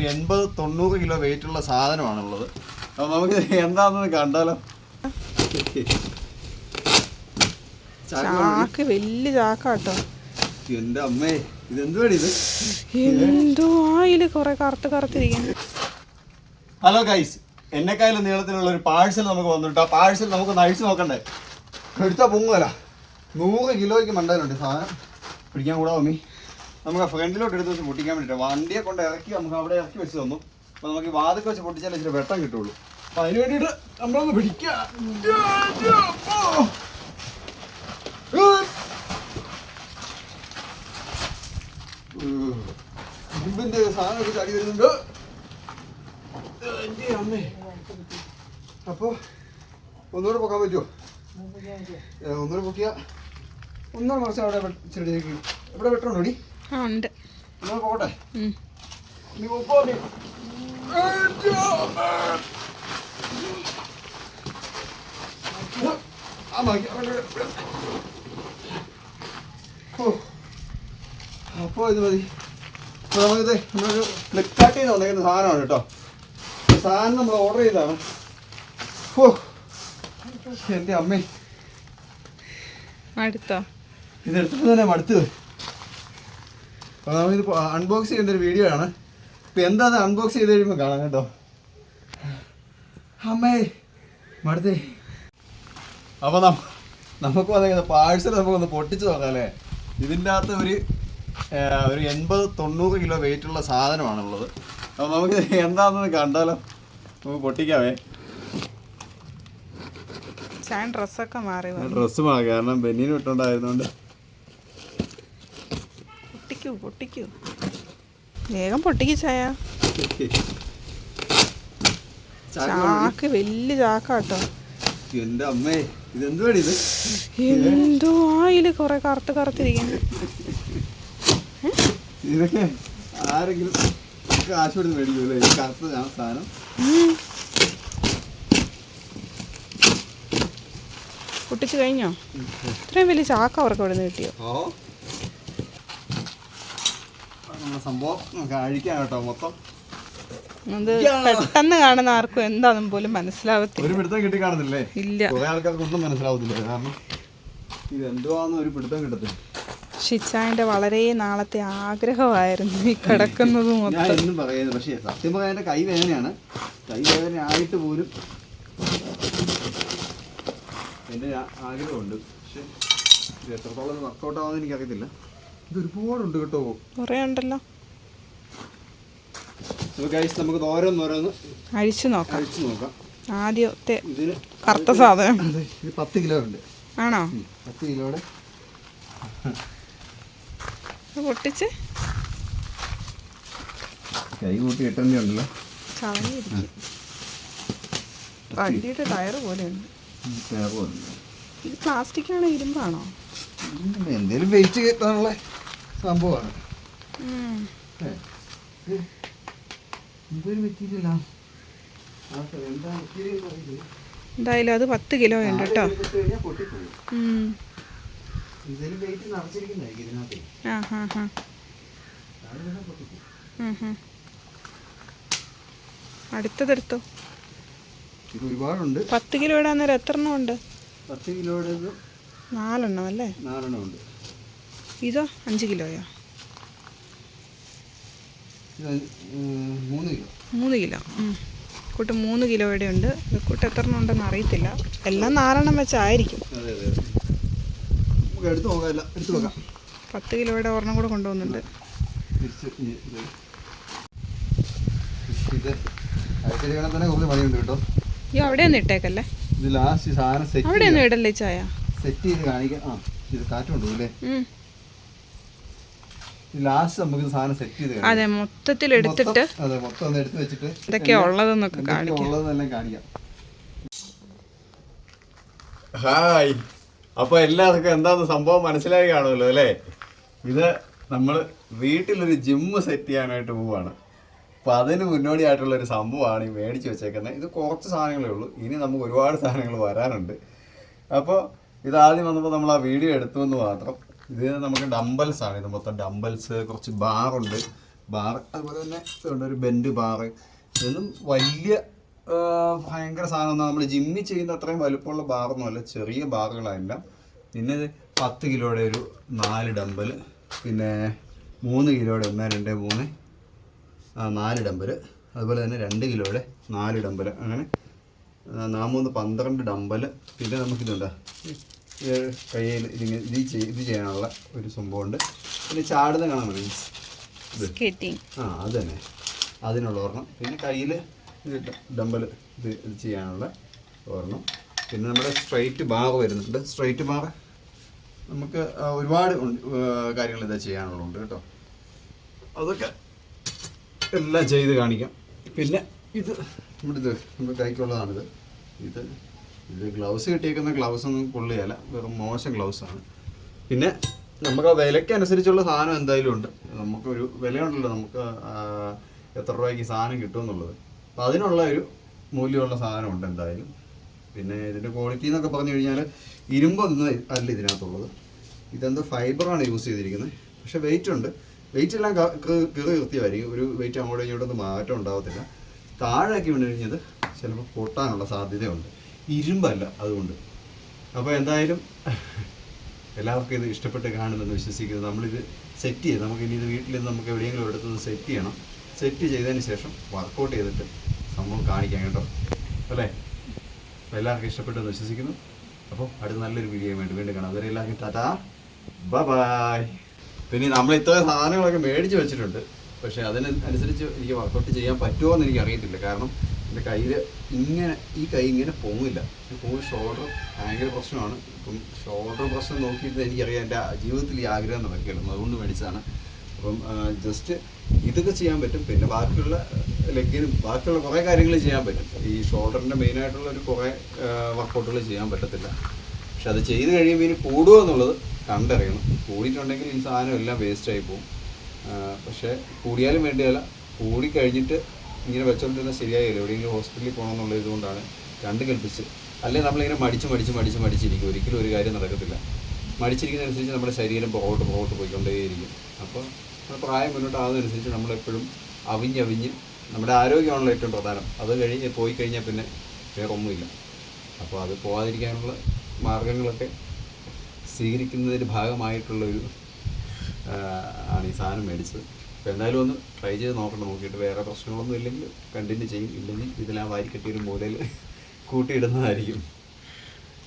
ഒരു എൺപത് തൊണ്ണൂറ് കിലോ വെയിറ്റ് ഉള്ള സാധനമാണുള്ളത്. അപ്പൊ നമുക്ക് എന്താണെന്ന് കണ്ടാലോ? ചാക്ക് വലിയ ചാക്കാട്ടോ. എന്റെ അമ്മേ ഇതെന്തുവാടി ഇത്? എന്തോ ആയിൽ കൊറേ കറുത്ത് കറുത്തിരിക്കുന്നു. ഹലോ ഗൈസ് എന്നെക്കായാലും നീളത്തിലുള്ള ഒരു പാഴ്സൽ നമുക്ക് വന്നിട്ട് ആ പാഴ്സൽ നമുക്ക് നഴിച്ചു നോക്കണ്ടേ? എടുത്താൽ പൊങ്ങുമല്ല നൂറ് കിലോയ്ക്ക് മണ്ടാനുണ്ട് സാധനം. പിടിക്കാൻ കൂടാ മമ്മി നമുക്ക് ഫ്രണ്ടിലോട്ട് എടുത്ത് വെച്ച് പൊട്ടിക്കാൻ വേണ്ടിയിട്ട് വണ്ടിയെ കൊണ്ട് ഇറക്കി നമുക്ക് അവിടെ ഇറക്കി വെച്ച് തന്നു. അപ്പോൾ നമുക്ക് ഈ വാതൊക്കെ വെച്ച് പൊട്ടിച്ചാലേ ഇച്ചിരി വെട്ടം കിട്ടുള്ളൂ. അപ്പോൾ അതിന് വേണ്ടിയിട്ട് നമ്മളൊന്ന് പിടിക്കാം. ഇരുമ്പിന്റെ സാധനമൊക്കെ ചാടി വരുന്നുണ്ട്. അമ്മേ. അപ്പോൾ ഒന്നുകൂടെ പൊക്കാൻ പറ്റുമോ ഒന്നുകൂടെ പൊക്കിയ. ഒന്നര മാസം അവിടെ ചെടിയിലേക്ക് ഇവിടെ വെട്ടണോ ഡി ആ ഉണ്ട്. പോകട്ടെ. ഇത് മതി. അപ്പൊ നമുക്കിത് നമ്മളൊരു ഫ്ലിപ്കാർട്ടിൽ നിന്ന് വന്നേക്കുന്ന സാധനമാണ് കേട്ടോ. സാധനം നമ്മൾ ഓർഡർ ചെയ്തതാണ്. ഓ. എന്റെ അമ്മേ. അടുത്തോ ഇതെടുത്തപ്പോൾ തന്നെ മടുത്തത് അപ്പോൾ നമ്മളിത് അൺബോക്സ് ചെയ്യുന്ന ഒരു വീഡിയോ ആണ്. ഇപ്പം എന്താ അൺബോക്സ് ചെയ്ത് കഴിയുമ്പോൾ കാണാം കേട്ടോ. അമ്മേ മടുത്തേ. അപ്പോൾ നമ്മ നമുക്ക് വന്നേക്കുന്ന പാഴ്സൽ നമുക്കൊന്ന് പൊട്ടിച്ച് നോക്കാം അല്ലേ? ഇതിന്റെ അകത്ത് ഒരു ഒരു എൺപത് തൊണ്ണൂറ് കിലോ വെയിറ്റ് ഉള്ള സാധനമാണുള്ളത്. അപ്പോൾ നമുക്ക് എന്താണെന്ന് കണ്ടാലോ? നമുക്ക് പൊട്ടിക്കാവേ. ചാൻ ഡ്രസ്സൊക്കെ മാറി ഡ്രസ്സ് മാറി കാരണം ബെന്നിന് വിട്ടുണ്ടായിരുന്നോണ്ട് പൊട്ടിക്കൂ പൊട്ടിക്കൂ. വേഗം പൊട്ടിക്ക് ചായ. ചാക്ക് വലിയ ചാക്കാട്ടോ. എന്റെ അമ്മേ ഇതെന്തുവാണ് ഇത്? എന്തോ ആയിൽ കുറെ കറുത്ത് കറുത്തിരിക്കുന്നു. ഇതൊക്കെ ആരെങ്കിലും കാശ് കൊടുത്ത് മേടിക്കൂലേ കറുത്ത ഞാൻ സാധനം. പൊട്ടിച്ചു കഴിഞ്ഞോ? ഇത്രയും വലിയ ചാക്ക അവർക്ക് അവിടെ നിന്ന് കിട്ടിയോ? സംഭവം നമുക്ക് കേട്ടോ മൊത്തം. അത് പെട്ടെന്ന് കാണുന്ന ആർക്കും എന്താണെന്ന് പോലും മനസ്സിലാവത്തില്ല. ഒരു പിടുത്തം കിട്ടി കാണുന്നില്ലേ? ഇല്ല. കുറെ ആൾക്കാർക്ക് ഒന്നും മനസ്സിലാവത്തില്ല. കാരണം ഇത് എന്തുവാന്ന് ഒരു പിടുത്തം കിട്ടത്തില്ല. ഷിച്ചായന്റെ വളരെ നാളത്തെ ആഗ്രഹമായിരുന്നു ഈ കിടക്കുന്നത് ഞാൻ എന്നും പറയുന്നത് പക്ഷേ സത്യം പറയാൻ എന്റെ കൈ വേദനയാണ്. കൈ വേദന ആയിട്ട് പോലും എന്റെ ആഗ്രഹമുണ്ട്. പക്ഷെ ഇത് എത്രത്തോളം വർക്കൗട്ട് ആവുമെന്ന് എനിക്കറിയത്തില്ല. ഇത് ഒരുപാടുണ്ട് കേട്ടോ. കുറേ ഉണ്ടല്ലോ. നമുക്ക് ഓരോന്നോരോന്ന് അഴിച്ചു നോക്കാം. അഴിച്ചു നോക്കാം. ആദ്യത്തെ കറുത്ത സാധനം. ഇത് പത്ത് കിലോ ഉണ്ട്. ആണോ? പത്ത് കിലോയുടെ. പൊട്ടിച്ച് കൈ കൂട്ടി ഇട്ടുണ്ടല്ലോ വണ്ടിയുടെ ടയർ പോലെയുണ്ട് ഇത് പ്ലാസ്റ്റിക് ആണോ ഇരുമ്പാണോ എന്തേലും വെയിറ്റ് കിട്ടാനുള്ള സംഭവമാണ് എന്തായാലും അത് പത്ത് കിലോ ഉണ്ട് കേട്ടോ ആ ഹാ ഹാ. അടുത്തതെടുത്തോ ഇത് ഒരുപാടുണ്ട് പത്ത് കിലോയുടെ അന്നേരം എത്ര എണ്ണം ഉണ്ട് പത്ത് കിലോയുടെ നാലെണ്ണം അല്ലേ നാലെണ്ണം ഉണ്ട് ഇതോ? അഞ്ച് കിലോയോ? മൂന്ന് കിലോ. കൂട്ട് മൂന്ന് കിലോയുടെ ഉണ്ട്. കൂട്ട് എത്ര ഉണ്ടെന്ന് അറിയത്തില്ല. എല്ലാം നാലെണ്ണം വെച്ചായിരിക്കും. പത്ത് കിലോയുടെ ഒരെണ്ണം കൂടെ കൊണ്ടുപോകുന്നുണ്ട് അയ്യോ അവിടെ ഒന്ന് ഇട്ടേക്കല്ലേ അവിടെ ഒന്നും ഇടല്ലേ ചായ? സെറ്റ് ചെയ്ത് കാണിക്കാം. ആ ഇത് കാറ്റുണ്ടോ അല്ലേ? ഉം. ലാസ്റ്റ് നമുക്ക് സാധനം സെറ്റ് ചെയ്ത് അതെ മൊത്തത്തിൽ എടുത്തിട്ട് അതെ മൊത്തം ഒന്ന് എടുത്ത് വെച്ചിട്ട് എന്തൊക്കെയാ ഉള്ളതെന്നൊക്കെ കാണിക്കാം. ഉള്ളതെല്ലാം കാണിക്കാം. ഹായ്. അപ്പൊ എല്ലാവർക്കും എന്താന്ന് സംഭവം മനസ്സിലായി കാണുമല്ലോ അല്ലേ? ഇത് നമ്മൾ വീട്ടിലൊരു ജിമ്മ് സെറ്റ് ചെയ്യാനായിട്ട് പോവാണ്. അപ്പൊ അതിന് മുന്നോടിയായിട്ടുള്ള ഒരു സംഭവമാണ് ഈ മേടിച്ച് വെച്ചേക്കുന്നത്. ഇത് കുറച്ച് സാധനങ്ങളേ ഉള്ളൂ. ഇനി നമുക്ക് ഒരുപാട് സാധനങ്ങൾ വരാനുണ്ട്. അപ്പോൾ ഇത് ആദ്യം വന്നപ്പോൾ നമ്മൾ ആ വീഡിയോ എടുത്തു എന്ന് മാത്രം ഇത് നമുക്ക് ഡംബൽസ് ആണ്. ഇത് മൊത്തം ഡംബൽസ് കുറച്ച് ബാറുണ്ട് ബാർ അതുപോലെ തന്നെ ഇതുണ്ട് ഒരു ബെൻഡ് ബാർ ഇതൊന്നും വലിയ ഭയങ്കര സാധനം നമ്മൾ ജിമ്മിൽ ചെയ്യുന്ന അത്രയും വലുപ്പമുള്ള ബാറൊന്നുമല്ല ചെറിയ ബാറുകളെല്ലാം പിന്നെ പത്ത് കിലോയുടെ ഒരു നാല് ഡംബൽ പിന്നെ മൂന്ന് കിലോയുടെ ഒന്ന് രണ്ട് മൂന്ന് നാല് ഡംബൽ അതുപോലെ തന്നെ രണ്ട് കിലോയുടെ നാല് ഡംബൽ അങ്ങനെ നാമൂന്ന് പന്ത്രണ്ട് ഡംബൽ പിന്നെ നമുക്കിതുണ്ട് കയ്യിൽ ഇതിങ്ങനെ ഇത് ചെയ്ത് ചെയ്യാനുള്ള ഒരു സംഭവമുണ്ട്. പിന്നെ ചാടുന്ന കാണാൻ മീൻസ് ആ അത് തന്നെ. അതിനുള്ള ഒരെണ്ണം. പിന്നെ കയ്യിൽ ഡമ്പൽ ഇത് ഇത് ചെയ്യാനുള്ള ഒരെണ്ണം. പിന്നെ നമ്മുടെ സ്ട്രൈറ്റ് ബാർ വരുന്നുണ്ട്. സ്ട്രൈറ്റ് ബാർ നമുക്ക് ഒരുപാട് കാര്യങ്ങൾ ഇതാ ചെയ്യാനുള്ളതുണ്ട് കേട്ടോ. അതൊക്കെ എല്ലാം ചെയ്ത് കാണിക്കാം. പിന്നെ ഇത് നമ്മുടെ ഇത് നമ്മുടെ കൈക്കുള്ളതാണിത്. ഇത് ഇത് ഗ്ലൗസ് കിട്ടിയേക്കുന്ന ഗ്ലൗസ് ഒന്നും കൊള്ളുകയല്ല. വെറും മോശം ഗ്ലൗസ് ആണ്. പിന്നെ നമുക്ക് വിലയ്ക്ക് അനുസരിച്ചുള്ള സാധനം എന്തായാലും ഉണ്ട്. നമുക്കൊരു വിലയുണ്ടല്ലോ നമുക്ക് എത്ര രൂപയ്ക്ക് സാധനം കിട്ടും എന്നുള്ളത്. അപ്പം അതിനുള്ള ഒരു മൂല്യമുള്ള സാധനം ഉണ്ട് എന്തായാലും. പിന്നെ ഇതിന്റെ ക്വാളിറ്റി എന്നൊക്കെ പറഞ്ഞു കഴിഞ്ഞാൽ ഇരുമ്പൊന്നും അല്ല ഇതിനകത്തുള്ളത്. ഇതെന്തോ ഫൈബറാണ് യൂസ് ചെയ്തിരിക്കുന്നത്. പക്ഷെ വെയിറ്റ് ഉണ്ട്. വെയിറ്റ് എല്ലാം കീറി കൃത്യമായിരിക്കും ഒരു വെയിറ്റ് അങ്ങോട്ടും ഇങ്ങോട്ടൊന്നും മാറ്റം ഉണ്ടാവത്തില്ല. താഴേക്ക് വീണ് കഴിഞ്ഞത് ചിലപ്പോൾ പൊട്ടാനുള്ള സാധ്യതയുണ്ട്. ഇരുമ്പല്ല അതുകൊണ്ട്. അപ്പോൾ എന്തായാലും എല്ലാവർക്കും ഇത് ഇഷ്ടപ്പെട്ട് കാണുമെന്ന് വിശ്വസിക്കുന്നു. നമ്മളിത് സെറ്റ് ചെയ്ത് നമുക്ക് ഇനി ഇത് വീട്ടിൽ നിന്ന് നമുക്ക് എവിടെയെങ്കിലും എടുത്തുനിന്ന് സെറ്റ് ചെയ്യണം. സെറ്റ് ചെയ്തതിന് ശേഷം വർക്കൗട്ട് ചെയ്തിട്ട് സംഭവം കാണിക്കാം കേട്ടോ. അല്ലേ? എല്ലാവർക്കും ഇഷ്ടപ്പെട്ടെന്ന് വിശ്വസിക്കുന്നു. അപ്പോൾ അടുത്ത നല്ലൊരു വീഡിയോ വേണ്ടി വീണ്ടും കാണാം. അതുവരെ എല്ലാവർക്കും ടാറ്റാ. ബൈ പിന്നെ നമ്മൾ ഇത്ര സാധനങ്ങളൊക്കെ മേടിച്ച് വെച്ചിട്ടുണ്ട്. പക്ഷേ അതിനനുസരിച്ച് എനിക്ക് വർക്കൗട്ട് ചെയ്യാൻ പറ്റുമോ എന്ന് എനിക്ക് അറിയത്തില്ല. കാരണം എന്റെ കയ്യിൽ ഇങ്ങനെ ഈ കൈ ഇങ്ങനെ പൊങ്ങില്ല. പൊങ്ങി ഷോൾഡർ ഭയങ്കര പ്രശ്നമാണ്. ഇപ്പം ഷോൾഡർ പ്രശ്നം നോക്കിയിട്ട് എനിക്കറിയാം എന്റെ ജീവിതത്തിൽ ഈ ആഗ്രഹം നടക്കുകയാണ്. അതുകൊണ്ട് മേടിച്ചതാണ്. അപ്പം ജസ്റ്റ് ഇതൊക്കെ ചെയ്യാൻ പറ്റും. പിന്നെ ബാക്കിയുള്ള ലെഗിനും ബാക്കിയുള്ള കുറേ കാര്യങ്ങൾ ചെയ്യാൻ പറ്റും. ഈ ഷോൾഡറിന്റെ മെയിനായിട്ടുള്ള ഒരു കുറേ വർക്കൗട്ടുകൾ ചെയ്യാൻ പറ്റത്തില്ല. പക്ഷെ അത് ചെയ്ത് കഴിയുമ്പോൾ ഇനി കൂടുമോ എന്നുള്ളത് കണ്ടറിയണം. കൂടിയിട്ടുണ്ടെങ്കിൽ ഈ സാധനം എല്ലാം വേസ്റ്റായി പോകും. പക്ഷേ കൂടിയാലും വേണ്ടിയല്ല. കൂടി കഴിഞ്ഞിട്ട് ഇങ്ങനെ വെച്ചോണ്ടിരുന്ന ശരിയായില്ല. എവിടെയെങ്കിലും ഹോസ്പിറ്റലിൽ പോകണമെന്നുള്ള ഇതുകൊണ്ടാണ് രണ്ട് കൽപ്പിച്ച്. അല്ലെങ്കിൽ നമ്മളിങ്ങനെ മടിച്ച് മടിച്ച് മടിച്ച് മടിച്ചിരിക്കും. ഒരിക്കലും ഒരു കാര്യം നടക്കത്തില്ല. മടിച്ചിരിക്കുന്നതനുസരിച്ച് നമ്മുടെ ശരീരം പുറകോട്ട് പുറകോട്ട് പോയിക്കൊണ്ടേയിരിക്കും. അപ്പോൾ നമ്മുടെ പ്രായം മുന്നോട്ടാകുന്നതനുസരിച്ച് നമ്മളെപ്പോഴും അവിഞ്ഞവിഞ്ഞ് നമ്മുടെ ആരോഗ്യമാണല്ലോ ഏറ്റവും പ്രധാനം. അത് കഴിഞ്ഞ് പോയി കഴിഞ്ഞാൽ പിന്നെ വേറെ ഒന്നുമില്ല അപ്പോൾ അത് പോകാതിരിക്കാനുള്ള മാർഗങ്ങളൊക്കെ സ്വീകരിക്കുന്നതിന്റെ ഭാഗമായിട്ടുള്ളൊരു ആണ് ഈ സാധനം മേടിച്ചത്. അപ്പോൾ എന്തായാലും ഒന്ന് ട്രൈ ചെയ്ത് നോക്കണം. നോക്കിയിട്ട് വേറെ പ്രശ്നങ്ങളൊന്നും ഇല്ലെങ്കിൽ കണ്ടിന്യൂ ചെയ്യും. ഇല്ലെങ്കിൽ ഇതിലാ വാരിക്കെട്ടിയൊരു മൂലയിൽ കൂട്ടിയിടുന്നതായിരിക്കും.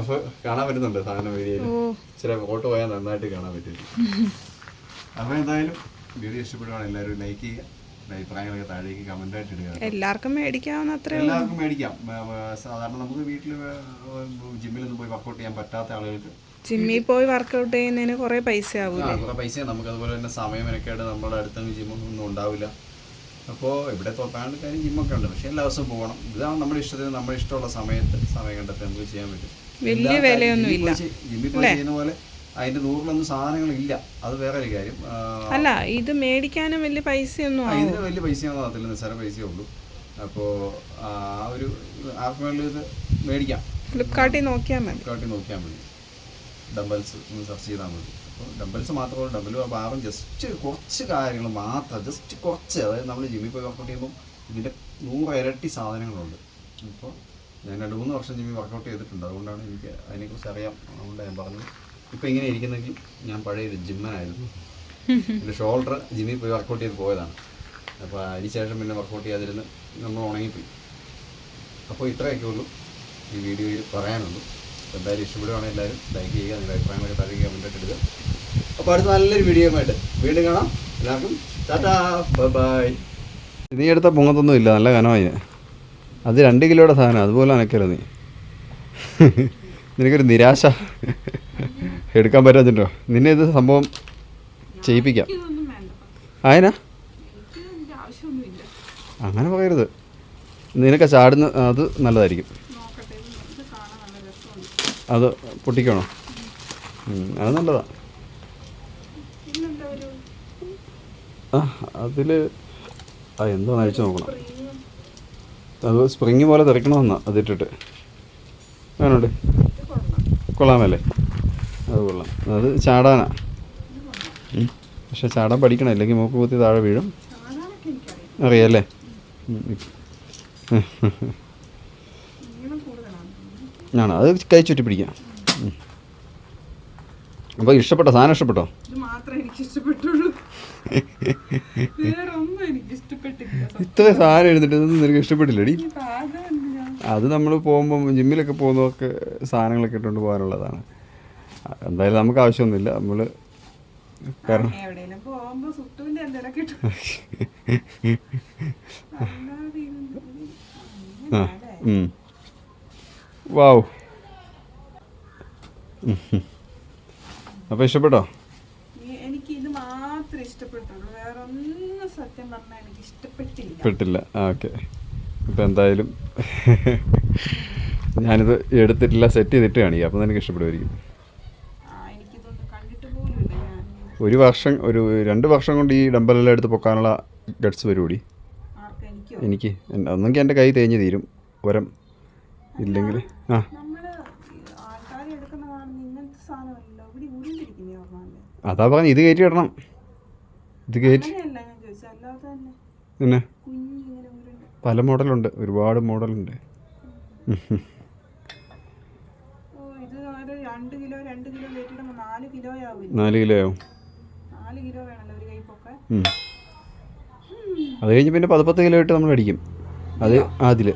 അപ്പോൾ കാണാൻ പറ്റുന്നുണ്ട് സാധനം വീഡിയോയിൽ. ചില ഫോട്ടോ പോയാൽ നന്നായിട്ട് കാണാൻ പറ്റും. അപ്പോൾ എന്തായാലും വീഡിയോ ഇഷ്ടപ്പെടുകയാണ് എല്ലാവരും ലൈക്ക് ചെയ്യുക. അഭിപ്രായങ്ങളൊക്കെ താഴേക്ക് കമന്റ് ആയിട്ട് ഇടുക എല്ലാവർക്കും മേടിക്കാവുന്ന അത്രേ എല്ലാവർക്കും മേടിക്കാം. സാധാരണ നമുക്ക് വീട്ടിൽ ജിമ്മിലൊന്നും പോയി വർക്കൗട്ട് ചെയ്യാൻ പറ്റാത്ത ആളുകൾക്ക് ജിമ്മിൽ പോയി വർക്കൗട്ട് ചെയ്യുന്നതിന് കുറെ പൈസ ആവും കുറെ പൈസ നമുക്ക് അതുപോലെ തന്നെ സമയം മെനക്കേട് നമ്മുടെ അടുത്തൊന്നും ജിമ്മൊന്നും ഉണ്ടാവില്ല. അപ്പോൾ ഇവിടെ തോക്കാണ്ട് കാര്യം ജിമ്മൊക്കെ ഉണ്ട്. പക്ഷേ എല്ലാ ദിവസവും പോകണം. ഇതാണ് നമ്മുടെ ഇഷ്ടത്തിന് നമ്മുടെ ഇഷ്ടമുള്ള സമയത്ത് സമയം കണ്ടെത്തി നമുക്ക് ചെയ്യാൻ പറ്റും. വലിയ വിലയൊന്നും ഇല്ല. ജിമ്മിൽ പോയി ചെയ്യുന്ന പോലെ അതിന്റെ നൂറിലൊന്നും സാധനങ്ങളില്ല അത് വേറെ ഒരു കാര്യം. അല്ല ഇത് മേടിക്കാനും വലിയ പൈസയൊന്നും ഇതിന് വലിയ പൈസയൊന്നും ആകത്തില്ല നിസ്സാര പൈസയേ ഉള്ളൂ. അപ്പോൾ ആ ഒരു ആർക്കും ഇത് മേടിക്കാം. ഫ്ലിപ്കാർട്ടിൽ നോക്കിയാൽ മതി. ഫ്ലിപ്കാർട്ടിൽ നോക്കിയാൽ മതി. ഡംബൽസ് ഒന്ന് സെർച്ച് ചെയ്താൽ മതി. അപ്പോൾ ഡംബൽസ് മാത്രമല്ല ഡംബൽ ബാറും ജസ്റ്റ് കുറച്ച് കാര്യങ്ങൾ മാത്രം ജസ്റ്റ് കുറച്ച് അതായത് നമ്മൾ ജിമ്മിൽ പോയി വർക്കൗട്ട് ചെയ്യുമ്പോൾ ഇതിന്റെ നൂറ് ഇരട്ടി സാധനങ്ങളുണ്ട്. അപ്പോൾ ഞാൻ രണ്ട് മൂന്ന് വർഷം ജിമ്മിൽ വർക്കൗട്ട് ചെയ്തിട്ടുണ്ട്. അതുകൊണ്ടാണ് എനിക്ക് അതിനെക്കുറിച്ച് അറിയാം. അതുകൊണ്ട് ഞാൻ പറഞ്ഞത്. ഇപ്പോൾ ഇങ്ങനെ ഇരിക്കുന്നെങ്കിൽ ഞാൻ പഴയ ഒരു ജിമ്മനായിരുന്നു എന്റെ ഷോൾഡർ ജിമ്മിൽ പോയി വർക്കൗട്ട് ചെയ്ത് പോയതാണ്. അപ്പോൾ അതിനുശേഷം പിന്നെ വർക്കൗട്ട് ചെയ്യാതിരുന്ന് നമ്മൾ ഉണങ്ങിപ്പോയി. അപ്പോൾ ഇത്രയൊക്കെ ഉള്ളൂ ഈ വീഡിയോയിൽ പറയാനുള്ളൂ. എന്തായാലും ഇഷ്ടപ്പെടുകയാണെങ്കിൽ എല്ലാവരും. ലൈക്ക് ചെയ്യുക നിങ്ങളുടെ അഭിപ്രായങ്ങളൊക്കെ താഴെ കമന്റ് ഇടുക അപ്പോൾ അടുത്ത നല്ലൊരു വീഡിയോയുമായിട്ട് വീണ്ടും കാണാം. എല്ലാവർക്കും ടാറ്റാ. ബൈ ബൈ നീ എടുത്ത പൊങ്ങത്തൊന്നും ഇല്ല. നല്ല കനമായി. അത് രണ്ട് കിലോയുടെ സാധനം. അതുപോലെ അനക്കരുത് നീ? നിനക്കൊരു നിരാശ എടുക്കാൻ പറ്റാത്തിട്ടോ നിന്നെ ഇത് സംഭവം ചെയ്യിപ്പിക്കാം. ആയനാ? അങ്ങനെ പറയരുത്. നിനക്ക് ചാടുന്ന അത് നല്ലതായിരിക്കും. അത് പൊട്ടിക്കണോ? അത് നല്ലതാ. ആ അതിൽ ആ എന്താണെന്ന് അഴിച്ചു നോക്കണം. അത് സ്പ്രിങ് പോലെ തിരക്കണമെന്നാ അതിട്ടിട്ട്. വേണോണ്ട് കൊള്ളാമല്ലേ? അത് കൊള്ളാം. അത് ചാടാനാ. പക്ഷെ ചാടാൻ പഠിക്കണം ഇല്ലെങ്കിൽ മൂക്ക് കുത്തി താഴെ വീഴും. അറിയാല്ലേ ആണോ. അത് കൈ ചുറ്റി പിടിക്കാം. അപ്പോൾ ഇഷ്ടപ്പെട്ട സാധനം ഇഷ്ടപ്പെട്ടോ? ഇത്ര സാധനം എഴുതിട്ട് നിനക്ക് ഇഷ്ടപ്പെട്ടില്ലടി? അത് നമ്മൾ പോകുമ്പം ജിമ്മിലൊക്കെ പോകുന്നതൊക്കെ സാധനങ്ങളൊക്കെ ഇട്ടുകൊണ്ട് പോകാനുള്ളതാണ്. എന്തായാലും നമുക്ക് ആവശ്യമൊന്നുമില്ല. നമ്മൾ കാരണം ആ ഉം. വാവ് അപ്പോൾ ഇഷ്ടപ്പെട്ടോ? എനിക്ക് ഇത് മാത്രമേ ഇഷ്ടപ്പെട്ടുള്ളൂ വേറെ ഒന്നും സത്യം പറഞ്ഞാൽ എനിക്ക് ഇഷ്ടപ്പെട്ടില്ല. പെട്ടില്ല. ആ ഓക്കെ. അപ്പോൾ എന്തായാലും ഞാനിത് എടുത്തിട്ടില്ല സെറ്റ് ചെയ്തിട്ട് കാണിക്കുക അപ്പോൾ നിനക്ക് ഇഷ്ടപ്പെടുമായിരിക്കും ഒരു വർഷം ഒരു രണ്ട് വർഷം കൊണ്ട് ഈ ഡമ്പലെല്ലാം എടുത്ത് പൊക്കാനുള്ള ഗട്സ് വരുകൂടി ആർക്കും? എനിക്കോ? എനിക്ക്. ഒന്നെങ്കിൽ എന്റെ കൈ തേഞ്ഞ് തീരും. ഒരം. ഇല്ലെങ്കിൽ. ആ. അതാ പറഞ്ഞു ഇത് കയറ്റി ഇടണം ഇത് കയറ്റി പിന്നെ? പല മോഡലുണ്ട് ഒരുപാട് മോഡലുണ്ട്. നാല് കിലോ ആവും. അത് കഴിഞ്ഞ് പിന്നെ പത്ത് കിലോ ഇട്ട് നമ്മൾ അടിക്കും അത് അതിൽ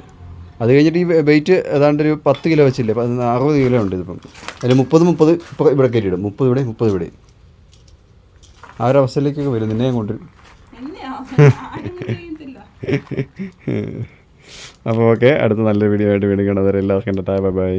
അത് കഴിഞ്ഞിട്ട് ഈ വെയിറ്റ് ഏതാണ്ട് ഒരു പത്ത് കിലോ വെച്ചില്ലേ? അറുപത് കിലോ ഉണ്ട് ഇതിപ്പം. അതിൽ മുപ്പത് മുപ്പത് ഇപ്പോൾ ഇവിടെ കയറ്റിയിടും. മുപ്പത് ഇവിടെ മുപ്പത് ഇവിടെ. ആ ഒരു അവസ്ഥയിലേക്കൊക്കെ വരും. നിന്നെ കൊണ്ട് അപ്പോൾ ഓക്കെ അടുത്ത നല്ല വീഡിയോ ആയിട്ട് വീണ്ടും കണ്ടതരെ എല്ലാവർക്കും എന്റെ ബൈ ബൈ.